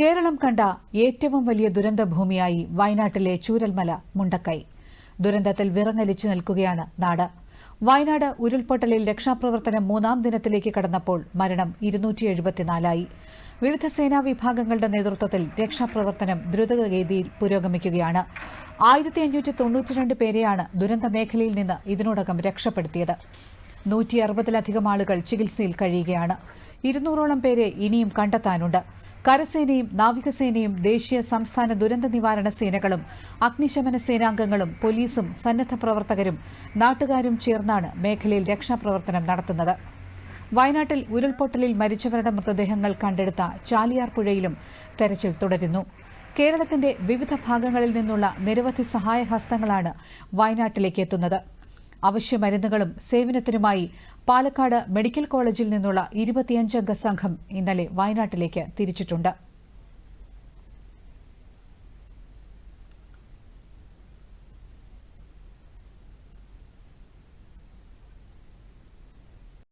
കേരളം കണ്ട ഏറ്റവും വലിയ ദുരന്തഭൂമിയായി വയനാട്ടിലെ ചൂരൽമല മുണ്ടക്കൈ. ദുരന്തത്തിൽ വിറങ്ങലിച്ചു നിൽക്കുകയാണ് നാട്. വയനാട് ഉരുൾപൊട്ടലിൽ രക്ഷാപ്രവർത്തനം മൂന്നാം ദിനത്തിലേക്ക് കടന്നപ്പോൾ മരണം ഇരുന്നൂറ്റി വിവിധ സേനാ വിഭാഗങ്ങളുടെ നേതൃത്വത്തിൽ രക്ഷാപ്രവർത്തനം ദ്രുതഗതിയിൽ പുരോഗമിക്കുകയാണ്. ആയിരത്തി അഞ്ഞൂറ്റി തൊണ്ണൂറ്റിരണ്ട് പേരെയാണ് ദുരന്ത മേഖലയിൽ നിന്ന് ഇതിനോടകം രക്ഷപ്പെടുത്തിയത്. നൂറ്റി അറുപതിലധികം ആളുകൾ ചികിത്സയിൽ കഴിയുകയാണ്. ഇരുന്നൂറോളം പേരെ ഇനിയും കണ്ടെത്താനുണ്ട്. കരസേനയും നാവികസേനയും ദേശീയ സംസ്ഥാന ദുരന്ത നിവാരണ സേനകളും അഗ്നിശമന സേനാംഗങ്ങളും പോലീസും സന്നദ്ധ പ്രവർത്തകരും നാട്ടുകാരും ചേർന്നാണ് മേഖലയിൽ രക്ഷാപ്രവർത്തനം നടത്തുന്നത്. വയനാട്ടിൽ ഉരുൾപൊട്ടലിൽ മരിച്ചവരുടെ മൃതദേഹങ്ങൾ കണ്ടെടുത്ത ചാലിയാർ പുഴയിലും തെരച്ചിൽ തുടരുന്നു. കേരളത്തിന്റെ വിവിധ ഭാഗങ്ങളിൽ നിന്നുള്ള നിരവധി സഹായഹസ്തങ്ങളാണ് വയനാട്ടിലേക്ക് എത്തുന്നത്. അവശ്യ മരുന്നുകളും സേവനത്തിനുമായി പാലക്കാട് മെഡിക്കൽ കോളേജിൽ നിന്നുള്ള ഇരുപത്തിയഞ്ചംഗ സംഘം ഇന്നലെ വയനാട്ടിലേക്ക് തിരിച്ചിട്ടുണ്ട്.